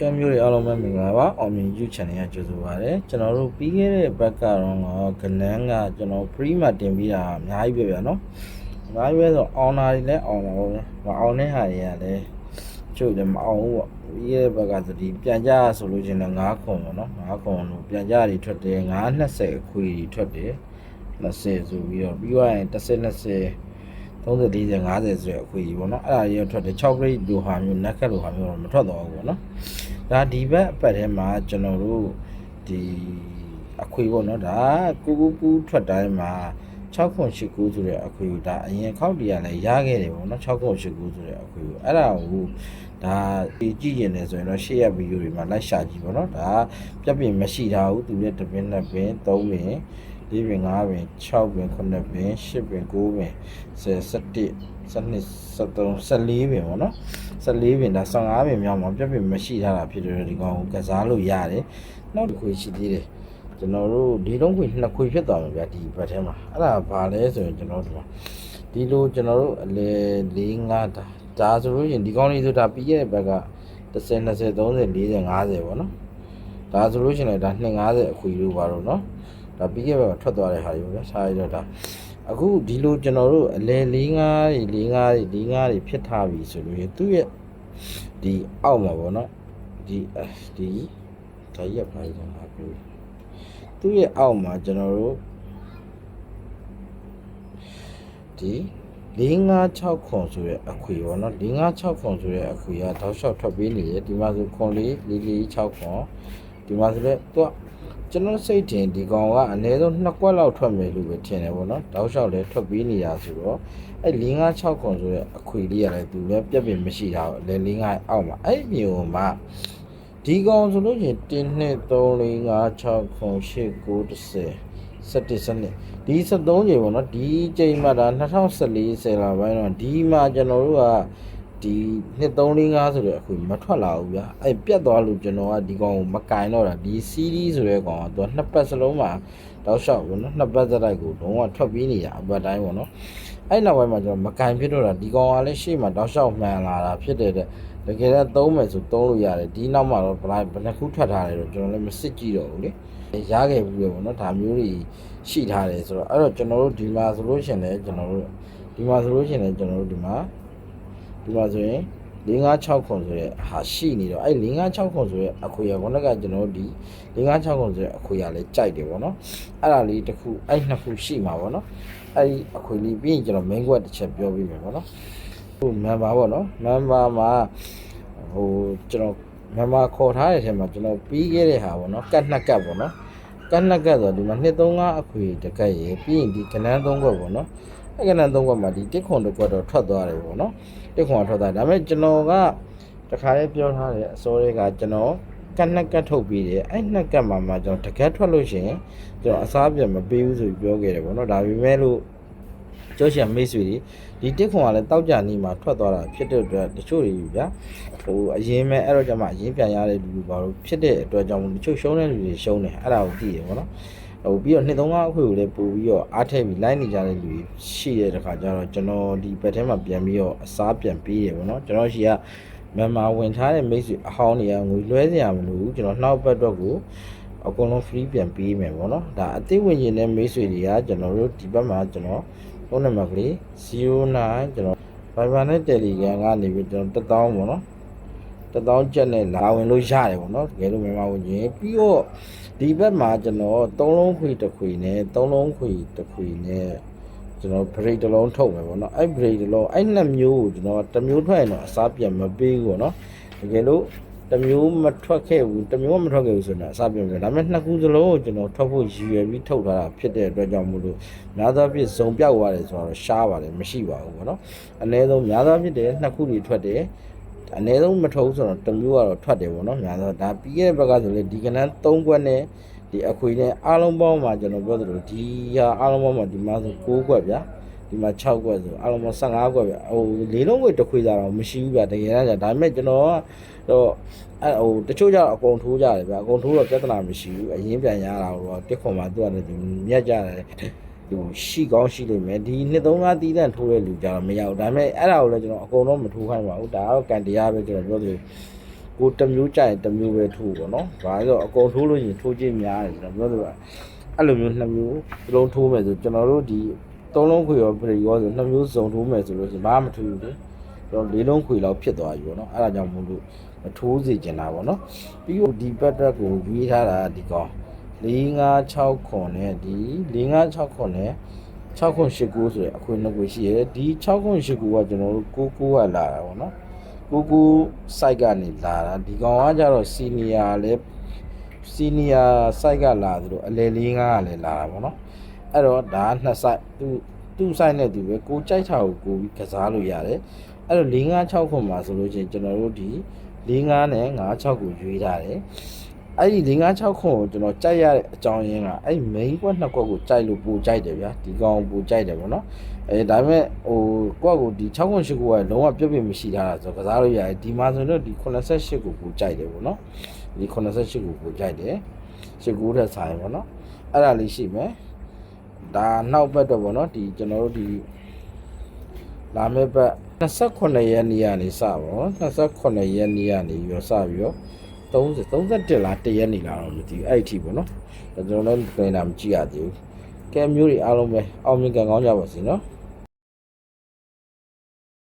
ကဲမျိုးတွေအားလုံးပဲမင်္ဂလာပါအောင်မြင် YouTube channel ကကြိုဆိုပါရစေကျွန်တော်တို့ပြီးခဲ့တဲ့ဘက်ကတော့ကနန်းကကျွန်တော် free မှာတင်ပြီးတာအများကြီးပဲဗျာနော်အများကြီးပဲဆိုအောင်တာတွေလည်းအောင်တာပေါ့ဗျာမအောင်တဲ့ဟာတွေကလည်းချုပ်တယ်မအောင်ဘူးပေါ့ပြီးခဲ့တဲ့ဘက်ကဆိုဒီပြန်ကြဆိုလို့ချင်းလည်း9ခုပေါ့နော်9ခုလို့ပြန်ကြတွေထွက်တယ်920အခွေတွေထွက်တယ်20ဆိုပြီးတော့ပြီးသွားရင်10 20 30 40 50ဆိုတဲ့အခွေကြီးပေါ့နော်အဲ့ဒါကြီးထွက်တယ်6 grade လိုဟာမျိုး naked လိုဟာမျိုးတော့မထွက်တော့ဘူးပေါ့နော် ဒါဒီဘက်အပတ်ထဲမှာကျွန်တော်တို့ဒီအခွေပေါ့နော်ဒါကူကူကူထွက်တိုင်းမှာ6ခွန်8ကူဆိုတဲ့အခွေကိုဒါအရင်ခောက်တည်းကလည်းရခဲ့တယ်ပေါ့နော်6ခွန်8ကူဆိုတဲ့အခွေကိုအဲ့ဒါကိုဒါဒီကြည့်ရင်လည်းဆိုရင်တော့ရှေ့ရဗီဒီယိုတွေမှာလိုက်ရှာကြည့်ပေါ့နော်ဒါပြက်ပြင်မရှိတာဘူးသူရဲ့တပင်းနှစ်ပင်သုံးပင် ၄ပင်၅ပင်6ပင်9ပင်10ပင်9ပင်10 11 12 13 14ပင်ပေါ့နော်14ပင်ဒါ15ပင်မြောက်မှာပြက်ပြင်မရှိထားတာဖြစ်တယ်ဒီကောင်ကိုကစားလို့ရတယ်နောက်တစ်ခွေရှိသေးတယ်ကျွန်တော်တို့ဒီလုံးခွေနှစ်ခွေဖြစ်သွားမှာဗျာဒီဘက်ထဲမှာအဲ့ဒါဘာလဲဆိုရင်ကျွန်တော်တို့ဒီလိုကျွန်တော်တို့အလေ၄၅ဒါဒါဆိုလို့ရင်ဒီကောင်လေးဆိုတာပြီးရဲ့ဘက်က10 20 30 40 50ပေါ့နော်ဒါဆိုလို့ရှိရင်လည်းဒါ250အခွေလို့ပါတော့နော် ဒါပြီးခဲ့ဘက်ကထွက်သွားတဲ့ဟာတွေပေါ့ဗျာစားရတော့ဒါအခုဒီလိုကျွန်တော်တို့အလဲ၄၅တွေ၄၅တွေ၄၅တွေဖြစ်ထားပြီဆိုလို့ရင်သူ့ရဲ့ဒီအောက်မှာပေါ့နော်ဒီဒီဒါရက်ပါရတာပြောသူ့ရဲ့အောက်မှာကျွန်တော်တို့ဒီ456ခွန်ဆိုတဲ့အခွေပေါ့နော်456ခွန်ဆိုတဲ့အခွေကတောက်လျှောက်ထွက်ပေးနေတယ်ဒီမှာဆိုခွန်လေး446ခွန်ဒီမှာဆိုလည်းသူက ကျွန်တော်စိတ်ထင်ဒီကောင်ကအနည်းဆုံး2ကွက်လောက်ထွက်မယ်လို့ပဲထင်တယ်ပေါ့နော်တောက်လျှောက်လည်းထွက်ပေးနေတာဆိုတော့အဲ့456ခွန်ဆိုတဲ့အခွေလေးရတယ်သူလည်းပြက်ပင်မရှိတာပေါ့လေ45အောက်မှာအဲ့မျိုးမှာဒီကောင်ဆိုလို့ချင်း1 2 3 4 5 6ခွန်8 9 10 17စနစ်ဒီ73ချိန်ပေါ့နော်ဒီချိန်မှာဒါ2014ဆယ်လာပိုင်းတော့ဒီမှာကျွန်တော်တို့က ဒီနှစ်345ဆိုတဲ့အခွေမထွက်လာဘူးဗျာအဲ့ပြတ်သွားလို့ကျွန်တော်ကဒီကောင်ကိုမကင်တော့တာဒီ CD ဆိုတဲ့ကောင်ကသူကနှစ်ပတ်စလုံးမှာတောက်လျှောက်ပေါ့နော်နှစ်ပတ်စတိုက်ကိုလုံးဝထွက်ပြီးနေတာအပတ်တိုင်းပေါ့နော်အဲ့နောက်ပိုင်းမှာကျွန်တော်မကင်ဖြစ်တော့တာဒီကောင်ကလည်းရှေ့မှာတောက်လျှောက်မှန်လာတာဖြစ်တဲ့တဲ့တကယ်တော့သုံးမယ်ဆိုသုံးလို့ရတယ်ဒီနောက်မှာတော့ဘယ်ဘယ်နှခုထွက်ထားတယ်တော့ကျွန်တော်လည်းမစစ်ကြည့်တော့ဘူးလေရခဲ့ဘူးပဲပေါ့နော်ဒါမျိုးတွေရှိထားတယ်ဆိုတော့အဲ့တော့ကျွန်တော်တို့ဒီမှာဆိုလို့ရှိရင်လည်းကျွန်တော်တို့ဒီမှာဆိုလို့ရှိရင်လည်းကျွန်တော်တို့ဒီမှာ ဒီမှာဆိုရင်556ခွန်ဆိုတဲ့ဟာရှိနေတော့အဲ့556ခွန်ဆိုရဲ့အခွေရခေါင်းကကျွန်တော်တို့ဒီ556ခွန်ဆိုရဲ့အခွေရလည်းကြိုက်တယ်ပေါ့နော်အဲ့ဒါလေးတစ်ခုအဲ့နှစ်ခုရှိမှာပေါ့နော်အဲ့ဒီအခွေလေးပြီးရင်ကျွန်တော် main quest တစ်ချက်ပြောပြမယ်ပေါ့နော်ဟို member ပေါ့နော် member မှာဟိုကျွန်တော် member ခေါ်ထားတဲ့အချိန်မှာကျွန်တော်ပြီးခဲ့တဲ့ဟာပေါ့နော်ကတ်နှစ်ကတ်ပေါ့နော်ကတ်နှစ်ကတ်ဆိုဒီမှာ235အခွေတကတ်ရေပြီးရင်ဒီကနန်း3ခွက်ပေါ့နော် အဲ့ကနန်း3ခွက်မှာဒီတစ်ခွန်တစ်ခွက်တော့ထွက်သွားတယ်ပေါ့နော်တစ်ခွန်ထွက်သွားဒါပေမဲ့ကျွန်တော်ကတခါလေးပြောထားတယ်အစိုးရကကျွန်တော်ကတ်နှစ်ကတ်ထုတ်ပြီးတယ်အဲ့နှစ်ကတ်မှာမှကျွန်တော်တကတ်ထွက်လို့ရှိရင်ကျွန်တော်အစားပြန်မပေးဘူးဆိုပြီးပြောခဲ့တယ်ပေါ့နော်ဒါပေမဲ့လို့ကျောရှင်မိတ်ဆွေတွေဒီတစ်ခွန်ကလည်းတောက်ကြနေမှာထွက်သွားတာဖြစ်တဲ့အတွက်တချို့တွေဗျာဟိုအရင်မဲ့အဲ့တော့ကျမှအရင်ပြန်ရတဲ့လူတွေဘာလို့ဖြစ်တဲ့အတွက်ကြောင့်တချို့ရှုံးတဲ့လူတွေရှုံးတယ်အဲ့ဒါကိုသိတယ်ပေါ့နော် ဟိုပြီးတော့နှစ်သုံးကားအခွေကိုလည်းပို့ပြီးတော့အားထည့်ပြီးလိုက်နေကြတဲ့လူတွေရှိတဲ့တခါကျတော့ကျွန်တော်ဒီဘက်ထဲမှာပြန်ပြီးတော့အစားပြန်ပေးတယ်ပေါ့နော်ကျွန်တော်ရှိကမြန်မာဝင်ထားတဲ့မိတ်ဆွေအဟောင်းတွေကငွေလွှဲစရာမလိုဘူးကျွန်တော်နောက်ဘက်တော့ကိုအကုန်လုံး free ပြန်ပေးမယ်ပေါ့နော်ဒါအသေးဝင်ရင်တဲ့မိတ်ဆွေတွေကကျွန်တော်တို့ဒီဘက်မှာကျွန်တော်ဖုန်းနံပါတ်ကလေး09ကျွန်တော် Viber နဲ့ Telegram ကနေပြီးကျွန်တော်1000ပေါ့နော် 1000ကျပ်နဲ့လာဝင်လို့ရတယ်ပေါ့နော်တကယ်လို့မြန်မာဝင်ရင်ပြီးတော့ဒီဘက်မှာကျွန်တော်3လုံးခွေတစ်ခွေနဲ့3လုံးခွေတစ်ခွေနဲ့ကျွန်တော် break တစ်လုံးထုတ်မယ်ပေါ့နော်အဲ့ break တစ်လုံးအဲ့နှစ်မျိုးကိုကျွန်တော်တစ်မျိုးထွက်ရင်တော့အစားပြန်မပေးဘူးပေါ့နော်တကယ်လို့တစ်မျိုးမထွက်ခဲ့ဘူးတစ်မျိုးမထွက်ခဲ့ဘူးဆိုတော့အစားပြန်မယ်ဒါပေမဲ့နှစ်ခုစလုံးကိုကျွန်တော်ထွက်ဖို့ရည်ရွယ်ပြီးထုတ်ထားတာဖြစ်တဲ့အတွက်ကြောင့်မို့လို့များသောအားဖြင့်ဇုံပြောက်သွားတယ်ဆိုတော့ရှားပါတယ်မရှိပါဘူးပေါ့နော်အနည်းဆုံးများသောအားဖြင့်တဲ့နှစ်ခုတွေထွက်တယ် အနည်းဆုံးမထုတ်ဘူးဆိုတော့တစ်မျိုးကတော့ထွက်တယ်ပေါ့နော်များသောဒါပြီးခဲ့တဲ့ဘက်ကဆိုလေဒီကနန်း3ခွက်နဲ့ဒီအခွေနဲ့အားလုံးပေါင်းမှာကျွန်တော်ပြောသလိုဒီဟာအားလုံးပေါင်းမှာဒီမှာဆို6ခွက်ဗျာဒီမှာ6ခွက်ဆိုအားလုံးပေါင်း15ခွက်ဗျဟိုလေးလုံးခွက်တစ်ခွေစားတော့မရှိဘူးဗျတကယ်တမ်းကျဒါပေမဲ့ကျွန်တော်ကတော့အဲဟိုတချို့ကျတော့အကုန်ထိုးကြတယ်ဗျအကုန်ထိုးတော့ပြဿနာမရှိဘူးအရင်ပြန်ရတာတော့တစ်ခွန်မှာသူကလည်းမြက်ကြတယ် ဟိုရှိကောင်းရှိလိမ့်မယ်ဒီနှစ်သုံးကားတီးတန့်ထိုးတဲ့လူကြတော့မရဘူးဒါပေမဲ့အဲ့ဒါကိုလည်းကျွန်တော်အကုန်လုံးမထိုးခိုင်းပါဘူးဒါကတော့ကန်တရားပဲကျွန်တော်ပြောသလိုဟကိုတစ်မျိုးကြိုက်ရင်တစ်မျိုးပဲထိုးပေါ့နော်။ဘာလို့လဲဆိုတော့အကုန်ထိုးလို့ရှိရင်ထိုးခြင်းများတယ်ကျွန်တော်ပြောလို့အဲ့လိုမျိုးနှစ်မျိုးတစ်လုံးထိုးမယ်ဆိုကျွန်တော်တို့ဒီသုံးလုံးခွေရောပြရောဆိုနှစ်မျိုးစုံထိုးမယ်ဆိုလို့ရှိရင်ဘာမှမထူးဘူးလေ။ကျွန်တော်လေးလုံးခွေလောက်ဖြစ်သွားပြီပေါ့နော်။အဲ့ဒါကြောင့်မို့လို့မထိုးစေချင်တာပေါ့နော်။ပြီးတော့ဒီပတ်တက်ကိုရွေးထားတာဒီကောင် 4 5 6ခွန်နဲ့ဒီ4 5 6ခွန်နဲ့6ခွန်8ကိုဆိုရယ်အခွင့်အခွင့်ရှိရဲဒီ6ခွန်8ကိုကကျွန်တော်တို့9 9ကလာတာပေါ့နော်ကိုကို site ကနေလာတာဒီကောင်ကကြတော့ senior လဲ senior site ကလာသလိုအလဲလေးငါးကလည်းလာတာပေါ့နော်အဲ့တော့ဒါကနှစ် site သူသူ့ site နဲ့သူပဲကိုကြိုက်တာကိုကိုပြီးကစားလို့ရတယ်အဲ့တော့4 5 6ခွန်မှာဆိုလို့ချင်းကျွန်တော်တို့ဒီ4 5နဲ့5 6ကိုရွေးထားတယ် အဲ့ဒီ4 5 6ခွန်ကိုကျွန်တော်ကြိုက်ရတဲ့အကြောင်းရင်းကအဲ့ main ကွက်နှစ်ကွက်ကိုကြိုက်လို့ပိုကြိုက်တယ်ဗျာဒီကောင်ပိုကြိုက်တယ်ပေါ့နော်အဲဒါပေမဲ့ဟိုကွက်ကိုဒီ6ခွန်8ခွန်ကလုံးဝပြည့်ပြည့်မရှိထားတာဆိုတော့ကစားလို့ရတယ်ဒီမှာဆိုတော့ဒီ88ကိုပိုကြိုက်တယ်ပေါ့နော်ဒီ88ကိုပိုကြိုက်တယ်8ကိုထက်ဆိုင်ပေါ့နော်အဲ့ဒါလေးရှိမယ်ဒါနောက်ဘက်တော့ပေါ့နော်ဒီကျွန်တော်တို့ဒီလာမယ့်ဘက်28ရက်နေ့ကနေစပါတော့28ရက်နေ့ကနေပြီးတော့စပြီးတော့ 30 31လား1ရက်နေလားတော့မသိဘူးအဲ့ဒီအထိပေါ့နော်ဒါကျွန်တော်လည်းပြင်တာမကြည့်ရသေးဘူးကဲမျိုးတွေအားလုံးပဲအောင်မြင်ကံကောင်းကြပါစေနော်